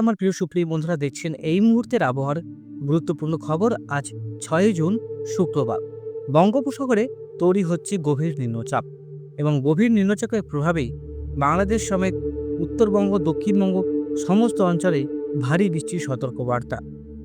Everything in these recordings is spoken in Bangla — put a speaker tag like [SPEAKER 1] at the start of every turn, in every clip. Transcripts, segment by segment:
[SPEAKER 1] আমার প্রিয় সুপ্রিয় বন্ধুরা, দেখছেন এই মুহূর্তের আবহাওয়ার গুরুত্বপূর্ণ খবর আজ ছয় জুন, শুক্রবার। বঙ্গোপসাগরে তৈরি হচ্ছে গভীর নিম্নচাপ এবং গভীর নিম্নচাপের প্রভাবেই বাংলাদেশ সমেত উত্তরবঙ্গ, দক্ষিণবঙ্গ সমস্ত অঞ্চলে ভারী বৃষ্টির সতর্কবার্তা।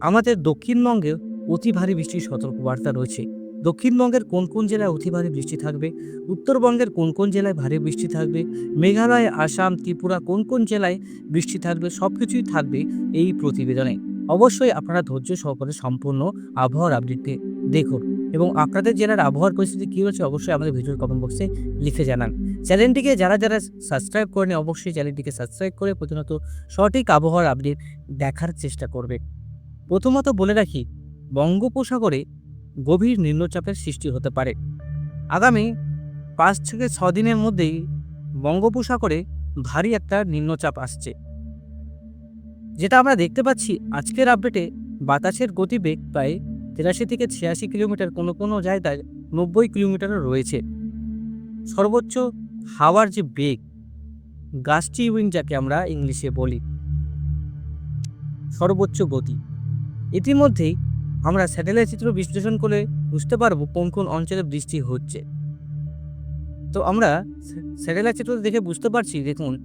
[SPEAKER 1] আমাদের দক্ষিণবঙ্গে অতি ভারী বৃষ্টির সতর্কবার্তা রয়েছে। দক্ষিণবঙ্গের কোন কোন জেলায় অতি ভারী বৃষ্টি থাকবে? উত্তরবঙ্গের কোন কোন জেলায় ভারী বৃষ্টি থাকবে? মেঘালয়, আসাম, ত্রিপুরা কোন কোন জেলায় বৃষ্টি থাকবে? সব কিছুই থাকবে এই প্রতিবেদনে। অবশ্যই আপনারা ধৈর্য সহকারে সম্পূর্ণ আবহাওয়ার আপডেটটি দেখুন এবং আপনাদের জেলার আবহাওয়ার পরিস্থিতি কী রয়েছে অবশ্যই আমাদের ভিডিওর কমেন্ট বক্সে লিখে জানান। চ্যানেলটিকে যারা যারা সাবস্ক্রাইব করেনি, অবশ্যই চ্যানেলটিকে সাবস্ক্রাইব করে প্রতিনিয়ত সঠিক আবহাওয়ার আপডেট দেখার চেষ্টা করবে। প্রথমত বলে রাখি, বঙ্গোপসাগরে গভীর নিম্নচাপের সৃষ্টি হতে পারে। আগামী পাঁচ থেকে ছ দিনের মধ্যেই বঙ্গোপসাগরে ভারী একটা নিম্নচাপ আসছে। যেটা আমরা দেখতে পাচ্ছি আজকের আপডেটে বাতাসের গতিবেগ প্রায় তিরাশি থেকে ছিয়াশি কিলোমিটার কোনো কোনো জায়গায় নব্বই কিলোমিটারও রয়েছে। সর্বোচ্চ হাওয়ার যে বেগ গাস্টি উইং যাকে আমরা ইংলিশে বলি, সর্বোচ্চ গতি। ইতিমধ্যেই আমরা স্যাটেলাইট চিত্র বিশ্লেষণ করে বুঝতে পারব কোন কোন অঞ্চলে বৃষ্টি হচ্ছে। তো আমরা স্যাটেলাইট চিত্র দেখে বুঝতে পারছি, দেখুন,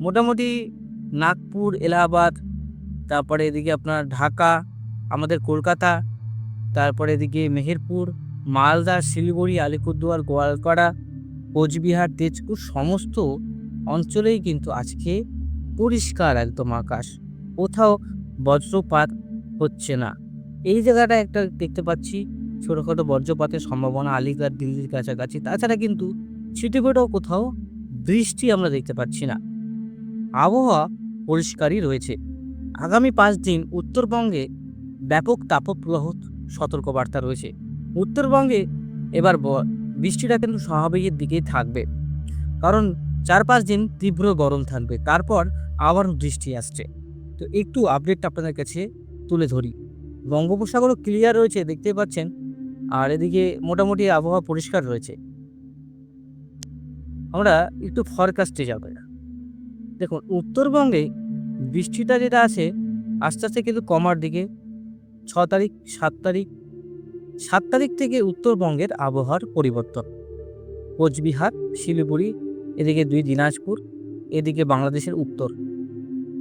[SPEAKER 1] মোটামুটি নাগপুর, এলাহাবাদ, তারপরে এদিকে আপনার ঢাকা, আমাদের কলকাতা, তারপরে এদিকে মেহেরপুর, মালদা, শিলিগুড়ি, আলিপুরদুয়ার, গোয়ালপাড়া, কোচবিহার, তেজপুর, সমস্ত অঞ্চলেই কিন্তু আজকে পরিষ্কার একদম আকাশ। কোথাও বজ্রপাত হচ্ছে না। এই জায়গাটা একটা দেখতে পাচ্ছি। ছোটোখাটো বজ্রপাতের সম্ভাবনা আলিগড়, দিল্লির কাছাকাছি। তাছাড়া কিন্তু ছিটেফোঁটাও কোথাও বৃষ্টি আমরা দেখতে পাচ্ছি না। আবহাওয়া পরিষ্কারই রয়েছে। আগামী পাঁচ দিন উত্তরবঙ্গে ব্যাপক তাপপ্রবাহ সতর্কবার্তা রয়েছে। উত্তরবঙ্গে এবার বৃষ্টিটা কিন্তু স্বাভাবিকের দিকেই থাকবে। কারণ চার পাঁচ দিন তীব্র গরম থাকবে। তারপর আবার বৃষ্টি আসছে। তো একটু আপডেটটা আপনাদের কাছে তুলে ধরি। বঙ্গোপসাগরও ক্লিয়ার রয়েছে দেখতে পাচ্ছেন। আর এদিকে মোটামুটি আবহাওয়া পরিষ্কার রয়েছে। আমরা একটু ফরকাস্টে যাব। দেখুন, উত্তরবঙ্গে বৃষ্টিটা যেটা আছে, আস্তে আস্তে কিন্তু কমার দিকে। ছ তারিখ, সাত তারিখ সাত তারিখ থেকে উত্তরবঙ্গের আবহাওয়ার পরিবর্তন। কোচবিহার, শিলিগুড়ি, এদিকে দুই দিনাজপুর, এদিকে বাংলাদেশের উত্তর,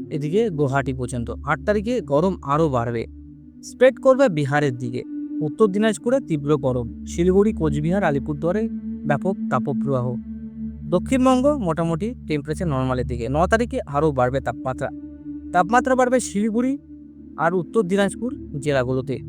[SPEAKER 1] এদিকে গুয়াহাটি পর্যন্ত। আট তারিখে গরম আরও বাড়বে। স্প্রেড করবে বিহারের দিকে। উত্তর দিনাজপুরে তীব্র গরম। শিলিগুড়ি, কোচবিহার, আলিপুরদুয়ারে ব্যাপক তাপপ্রবাহ। দক্ষিণবঙ্গ মোটামুটি টেম্পারেচার নর্মালের দিকে। ন তারিখে আরও বাড়বে তাপমাত্রা। তাপমাত্রা বাড়বে শিলিগুড়ি আর উত্তর দিনাজপুর জেলাগুলোতে।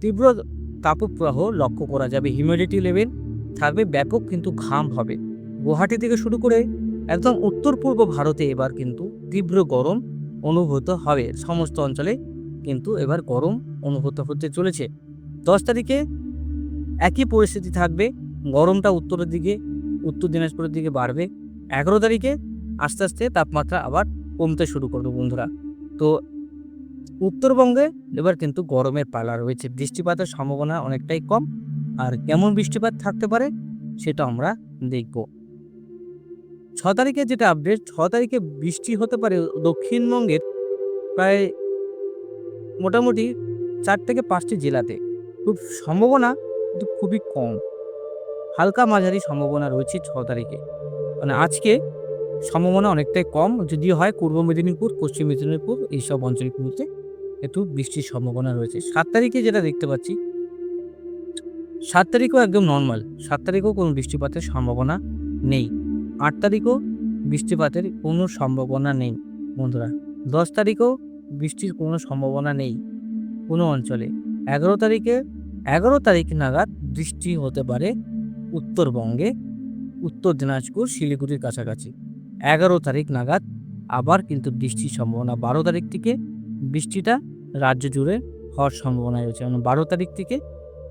[SPEAKER 1] তীব্র তাপপ্রবাহ লক্ষ্য করা যাবে। হিউমিডিটি লেভেল থাকবে ব্যাপক কিন্তু ঘাম হবে। গুয়াহাটি থেকে শুরু করে একদম উত্তর পূর্ব ভারতে এবার কিন্তু তীব্র গরম অনুভূত হবে। সমস্ত অঞ্চলে কিন্তু এবার গরম অনুভূত হতে চলেছে। দশ তারিখে একই পরিস্থিতি থাকবে, গরমটা উত্তরের দিকে, উত্তর দিনাজপুরের দিকে বাড়বে। এগারো তারিখে আস্তে আস্তে তাপমাত্রা আবার কমতে শুরু করবে বন্ধুরা। তো উত্তরবঙ্গে এবার কিন্তু গরমের পালা রয়েছে। বৃষ্টিপাতের সম্ভাবনা অনেকটাই কম। আর কেমন বৃষ্টিপাত থাকতে পারে সেটা আমরা দেখব। ছ তারিখে যেটা আপডেট ছ তারিখে বৃষ্টি হতে পারে দক্ষিণবঙ্গের প্রায় মোটামুটি চার থেকে পাঁচটি জেলাতে। খুব সম্ভাবনা, কিন্তু খুবই কম। হালকা মাঝারি সম্ভাবনা রয়েছে ছ তারিখে। মানে আজকে সম্ভাবনা অনেকটাই কম, যদিও হয় পূর্ব মেদিনীপুর, পশ্চিম মেদিনীপুর, এইসব অঞ্চলগুলোতে একটু বৃষ্টির সম্ভাবনা রয়েছে। সাত তারিখে যেটা দেখতে পাচ্ছি, সাত তারিখও একদম নর্মাল সাত তারিখেও কোনো বৃষ্টিপাতের সম্ভাবনা নেই। আট তারিখও বৃষ্টিপাতের কোনো সম্ভাবনা নেই, বন্ধুরা। দশ তারিখেও বৃষ্টির কোনো সম্ভাবনা নেই কোনো অঞ্চলে। এগারো তারিখে, এগারো তারিখ নাগাদ বৃষ্টি হতে পারে উত্তরবঙ্গে, উত্তর দিনাজপুর, শিলিগুড়ির কাছাকাছি। এগারো তারিখ নাগাদ আবার কিন্তু বৃষ্টির সম্ভাবনা। বারো তারিখ থেকে বৃষ্টিটা রাজ্য জুড়ে হওয়ার সম্ভাবনা রয়েছে। মানে বারো তারিখ থেকে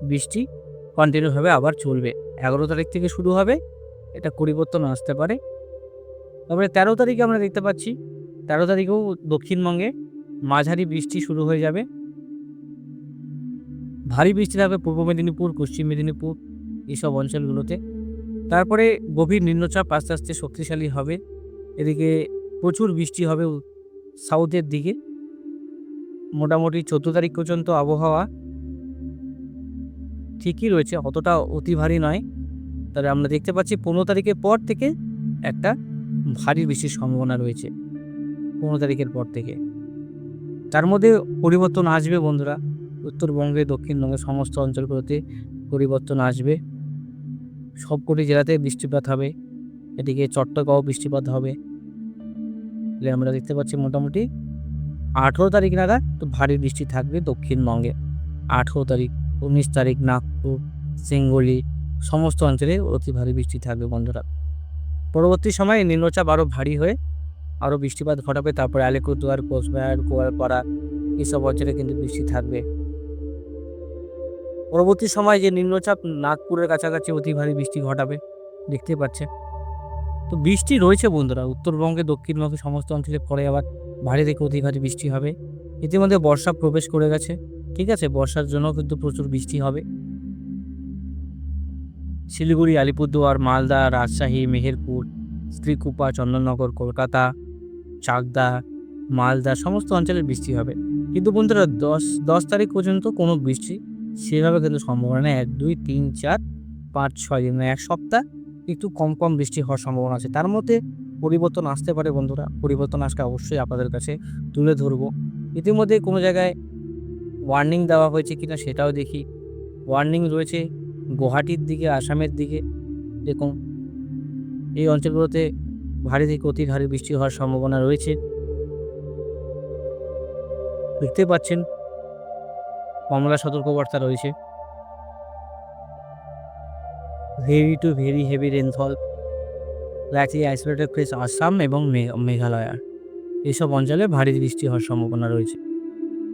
[SPEAKER 1] বৃষ্টি কন্টিনিউভাবে আবার চলবে। এগারো তারিখ থেকে শুরু হবে, এটা পরিবর্তন আসতে পারে। তারপরে তেরো তারিখে আমরা দেখতে পাচ্ছি, তেরো তারিখেও দক্ষিণবঙ্গে মাঝারি বৃষ্টি শুরু হয়ে যাবে। ভারী বৃষ্টি থাকবে পূর্ব মেদিনীপুর, পশ্চিম মেদিনীপুর এইসব অঞ্চলগুলোতে। তারপরে গভীর নিম্নচাপ আস্তে আস্তে শক্তিশালী হবে। এদিকে প্রচুর বৃষ্টি হবে সাউথের দিকে। মোটামুটি চোদ্দ তারিখ পর্যন্ত আবহাওয়া ঠিকই রয়েছে, অতটা অতি ভারী নয়। তাহলে আমরা দেখতে পাচ্ছি পনেরো তারিখের পর থেকে একটা ভারী বৃষ্টির সম্ভাবনা রয়েছে। পনেরো তারিখের পর থেকে। তার মধ্যে পরিবর্তন আসবে বন্ধুরা। উত্তরবঙ্গে দক্ষিণবঙ্গে সমস্ত অঞ্চলগুলোতে পরিবর্তন আসবে। সবকটি জেলাতে বৃষ্টিপাত হবে। এদিকে চট্টগাঁও বৃষ্টিপাত হবে। তাহলে আমরা দেখতে পাচ্ছি মোটামুটি আঠেরো তারিখ নাগাদ তো ভারী বৃষ্টি থাকবে দক্ষিণবঙ্গে। আঠেরো তারিখ, উনিশ তারিখ নাগপুর সিঙ্গুলি সমস্ত অঞ্চলে অতি ভারী বৃষ্টি থাকবে বন্ধুরা। পরবর্তী সময়ে নিম্নচাপ আরও ভারী হয়ে আরও বৃষ্টিপাত ঘটাবে, তারপরে আলিপুরদুয়ার, কোচবিহার, গোয়ালপাড়া, এসব অঞ্চলে কিন্তু বৃষ্টি থাকবে। পরবর্তী সময় যে নিম্নচাপ, নাগপুরের কাছাকাছি অতি ভারী বৃষ্টি ঘটাবে দেখতে পাচ্ছে তো বৃষ্টি রয়েছে বন্ধুরা, উত্তরবঙ্গে, দক্ষিণবঙ্গে সমস্ত অঞ্চলে পরে আবার ভারী থেকে অতি ভারী বৃষ্টি হবে। ইতিমধ্যে বর্ষা প্রবেশ করে গেছে, ঠিক আছে? বর্ষার জন্য কিন্তু প্রচুর বৃষ্টি হবে। শিলিগুড়ি, আলিপুরদুয়ার, মালদা, রাজশাহী, মেহেরপুর শ্রীকুপা, চন্দননগর, কলকাতা, চাকদা, মালদা সমস্ত অঞ্চলে বৃষ্টি হবে। কিন্তু বন্ধুরা, দশ দশ তারিখ পর্যন্ত কোনো বৃষ্টি সেভাবে কিন্তু সম্ভাবনা নেই। এক, দুই, তিন, চার, পাঁচ, ছয় দিন এক সপ্তাহ একটু কম কম বৃষ্টি হওয়ার সম্ভাবনা আছে। তার মধ্যে পরিবর্তন আসতে পারে বন্ধুরা। পরিবর্তন আসলে অবশ্যই আপনাদের কাছে তুলে ধরবো। ইতিমধ্যে কোনো জায়গায় ওয়ার্নিং দেওয়া হয়েছে কিনা সেটাও দেখি। ওয়ার্নিং রয়েছে গুয়াহাটির দিকে, আসামের দিকে। দেখুন এই অঞ্চলগুলোতে ভারী থেকে অতি ভারী বৃষ্টি হওয়ার সম্ভাবনা রয়েছে। দেখতে পাচ্ছেন, কমলা সতর্কবার্তা রয়েছে। Very to very heavy rainfall likely isolated place Assam এবং মে- মেঘালয়। এইসব অঞ্চলে ভারী বৃষ্টি হওয়ার সম্ভাবনা রয়েছে।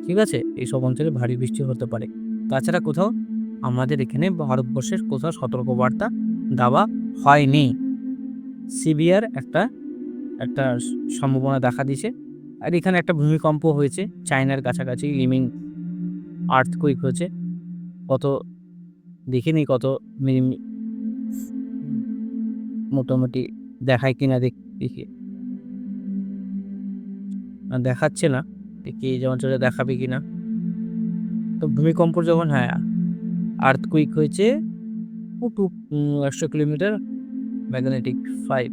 [SPEAKER 1] ঠিক আছে এইসব অঞ্চলে ভারী বৃষ্টি হতে পারে। তাছাড়া কোথাও আমাদের এখানে ভারতবর্ষের কোথাও সতর্কবার্তা দেওয়া হয়নি। সিভিয়ার একটা একটা সম্ভাবনা দেখা দিয়েছে। আর এখানে একটা ভূমিকম্প হয়েছে চায়নার কাছাকাছি, লিমিং আর্থকুইক হয়েছে। কত দেখিনি কত মোটামুটি দেখায় কিনা দেখ, দেখি। দেখাচ্ছে না, দেখি এই যে অঞ্চলে দেখাবে কিনা। তো ভূমিকম্প যখন হ্যাঁ আর্থকুইক হয়েছে টু একশো কিলোমিটার ম্যাগনেটিক ফাইভ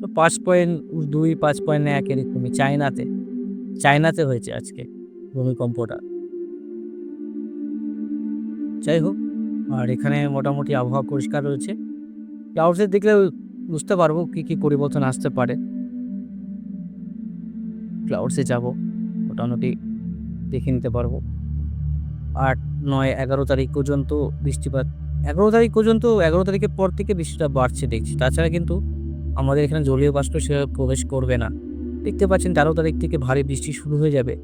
[SPEAKER 1] তো পাঁচ পয়েন্ট দুই, পাঁচ পয়েন্ট এক এরকমই চায়নাতে চায়নাতে হয়েছে আজকে ভূমিকম্পটা। যাই হোক, আর এখানে মোটামুটি আবহাওয়া পরিষ্কার রয়েছে। ক্লাউডসে দেখলে বুঝতে পারব কী কী পরিবর্তন আসতে পারে। ক্লাউডসে যাব, মোটামুটি দেখে নিতে পারব। আট, নয়, এগারো তারিখ পর্যন্ত বৃষ্টিপাত এগারো তারিখ পর্যন্ত, এগারো তারিখের পর থেকে বৃষ্টিটা বাড়ছে দেখছি। তাছাড়া কিন্তু আমাদের এখানে জলীয় বাষ্প সেভাবে প্রবেশ করবে না। দেখতে পাচ্ছেন তেরো তারিখ থেকে ভারী বৃষ্টি শুরু হয়ে যাবে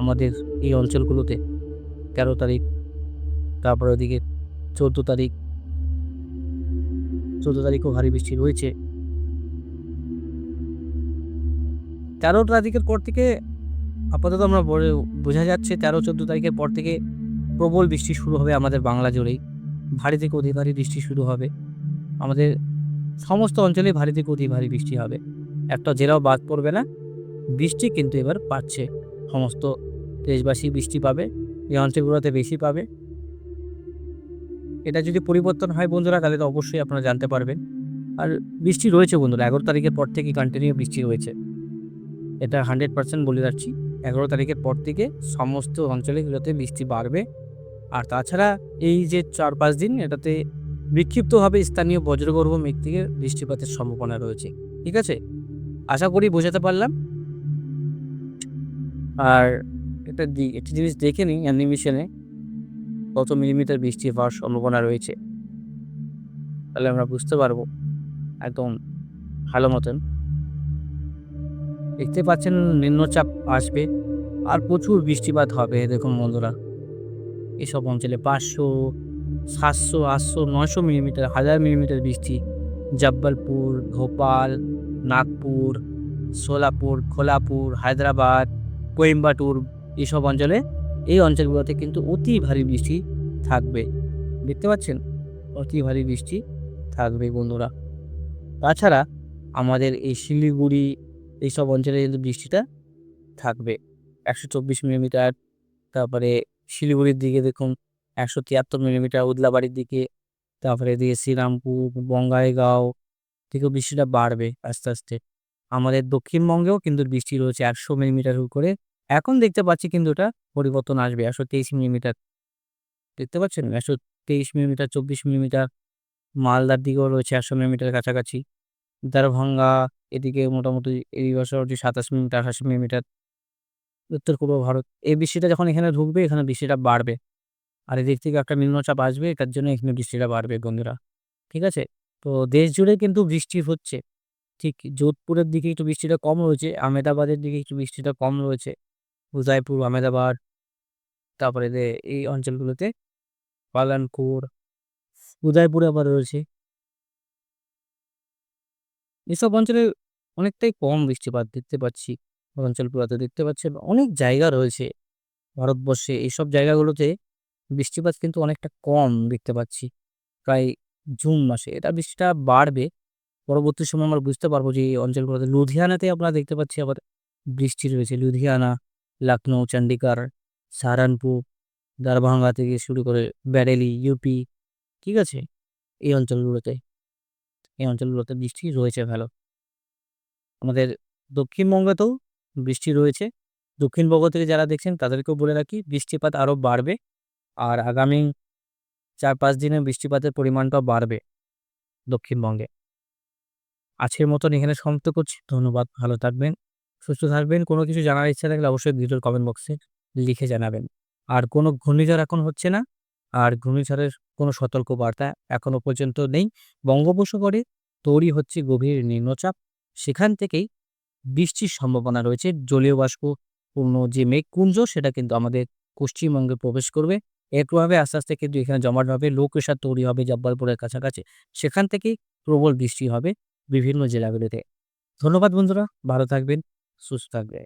[SPEAKER 1] আমাদের এই অঞ্চলগুলোতে। তেরো তারিখ, তারপরে ওদিকে চোদ্দ তারিখ, চোদ্দ তারিখও ভারী বৃষ্টি রয়েছে। তেরো তারিখের পর থেকে আপাতত আমরা বোঝা যাচ্ছে তেরো, চোদ্দ তারিখের পর থেকে প্রবল বৃষ্টি শুরু হবে আমাদের বাংলা জুড়েই। ভারী থেকে অতি ভারী বৃষ্টি শুরু হবে। আমাদের সমস্ত অঞ্চলে ভারী থেকে অতি ভারী বৃষ্টি হবে। একটা জেলাও বাদ পড়বে না। বৃষ্টি কিন্তু এবার পাচ্ছে সমস্ত দেশবাসী বৃষ্টি পাবে, এই অঞ্চলগুলোতে বেশি পাবে। এটা যদি পরিবর্তন হয় বন্ধুরা, তাহলে তো অবশ্যই আপনারা জানতে পারবেন। আর বৃষ্টি রয়েছে বন্ধুরা, এগারো তারিখের পর থেকে কন্টিনিউ বৃষ্টি রয়েছে। এটা হান্ড্রেড পার্সেন্ট বলে যাচ্ছি এগারো তারিখের পর থেকে সমস্ত অঞ্চলগুলোতে বৃষ্টি বাড়বে। আর তাছাড়া এই যে চার পাঁচ দিন এটাতে বিক্ষিপ্তভাবে স্থানীয় বজ্রগর্ভ মেঘ থেকে বৃষ্টিপাতের সম্ভাবনা রয়েছে, ঠিক আছে? আশা করি বোঝাতে পারলাম। আর একটা দি- একটা জিনিস দেখে নিই অ্যানিমেশনে, কত মিলিমিটার বৃষ্টি হওয়ার সম্ভাবনা রয়েছে। তাহলে আমরা বুঝতে পারব, একদম ভালো মতন। দেখতে পাচ্ছেন নিম্নচাপ আসবে, আর প্রচুর বৃষ্টিপাত হবে, দেখুন বন্ধুরা। এসব অঞ্চলে পাঁচশো, সাতশো, আটশো, নয়শো মিলিমিটার, হাজার মিলিমিটার বৃষ্টি। জব্বলপুর, ভোপাল, নাগপুর, সোলাপুর, খোলাপুর, হায়দ্রাবাদ, কোয়েম্বাটুর এসব অঞ্চলে এই অঞ্চলগুলোতে কিন্তু অতি ভারী বৃষ্টি থাকবে। দেখতে পাচ্ছেন? অতি ভারী বৃষ্টি থাকবে বন্ধুরা। তাছাড়া আমাদের এই শিলিগুড়ি এইসব অঞ্চলে কিন্তু বৃষ্টিটা থাকবে। একশো চব্বিশ মিলিমিটার, তারপরে শিলিগুড়ির দিকে দেখুন একশো তিয়াত্তর মিলিমিটার, উদলাবাড়ির দিকে, তারপরে এদিকে শ্রীরামপুর, বঙ্গাইগাঁও থেকেও বৃষ্টিটা বাড়বে আস্তে আস্তে। আমাদের দক্ষিণবঙ্গেও কিন্তু বৃষ্টি রয়েছে একশো মিলিমিটার করে। এখন দেখতে পাচ্ছি কিন্তু ওটা পরিবর্তন আসবে একশো তেইশ মিলিমিটার। দেখতে পাচ্ছেন? একশো তেইশ মিলিমিটার, চব্বিশ মিলিমিটার, মালদার দিকেও রয়েছে একশো মিলিমিটার কাছাকাছি। দারভাঙ্গা এদিকে মোটামুটি এই বছর সাতাশ মিলিমিটার, আঠাশ মিলিমিটার। উত্তর পূর্ব ভারত। এই বৃষ্টিটা যখন এখানে ঢুকবে, এখানে বৃষ্টিটা বাড়বে। আর এদিক থেকে একটা নিম্নচাপ আসবে, এটার জন্য এখানে বৃষ্টিটা বাড়বে বন্ধুরা। ঠিক আছে? তো দেশ জুড়ে কিন্তু বৃষ্টি হচ্ছে। ঠিক যোধপুরের দিকে একটু বৃষ্টিটা কম রয়েছে আমেদাবাদের দিকে একটু বৃষ্টিটা কম রয়েছে। উদয়পুর আমেদাবাদ তারপরে এই অঞ্চলগুলোতে পালানপুর উদয়পুরে আবার রয়েছে। এসব অঞ্চলে অনেকটাই কম বৃষ্টিপাত দেখতে পাচ্ছি। অঞ্চলগুলোতে দেখতে পাচ্ছেন অনেক জায়গা রয়েছে ভারতবর্ষে। এইসব জায়গাগুলোতে বৃষ্টিপাত কিন্তু অনেকটা কম দেখতে পাচ্ছি, প্রায় জুন মাসে। এটা বৃষ্টিটা বাড়বে, পরবর্তী সময় আমরা বুঝতে পারব যে এই অঞ্চলগুলোতে লুধিয়ানাতে আমরা দেখতে পাচ্ছি আবার বৃষ্টি রয়েছে। লুধিয়ানা লখনৌ চণ্ডীগড় সাহারানপুর, দারভাঙ্গা থেকে শুরু করে ব্যারেলি, ইউপি, ঠিক আছে? এই অঞ্চলগুলোতে এই অঞ্চলগুলোতে বৃষ্টি রয়েছে ভালো। আমাদের দক্ষিণবঙ্গেতেও বৃষ্টি রয়েছে। দক্ষিণবঙ্গ থেকে যারা দেখছেন, তাদেরকেও বলে রাখি, বৃষ্টিপাত আরও বাড়বে আর আগামী চার পাঁচ দিনে বৃষ্টিপাতের পরিমাণটাও বাড়বে দক্ষিণবঙ্গে আজকের মতন এখানে সমাপ্ত করছি। ধন্যবাদ, ভালো থাকবেন, সুস্থ থাকবেন। কোনো কিছু জানার ইচ্ছা থাকলে অবশ্যই ভিডিওর কমেন্ট বক্সে লিখে জানাবেন। আর কোনো ঘূর্ণিঝড় এখন হচ্ছে না, আর ঘূর্ণিঝড়ের কোনো সতর্ক বার্তা এখনও পর্যন্ত নেই। বঙ্গোপসাগরে তৈরি হচ্ছে গভীর নিম্নচাপ, সেখান থেকেই বৃষ্টির সম্ভাবনা রয়েছে। জলীয় বাষ্প পূর্ণ যে মেঘপুঞ্জ সেটা কিন্তু আমাদের পশ্চিমবঙ্গে প্রবেশ করবে। একভাবে আস্তে আস্তে কিন্তু এখানে জমাট হবে লো প্রেশার তৈরি হবে জব্বলপুরের কাছাকাছি। সেখান থেকেই প্রবল বৃষ্টি হবে বিভিন্ন জেলাগুলিতে। ধন্যবাদ বন্ধুরা, ভালো থাকবেন, সুস্থ থাকবে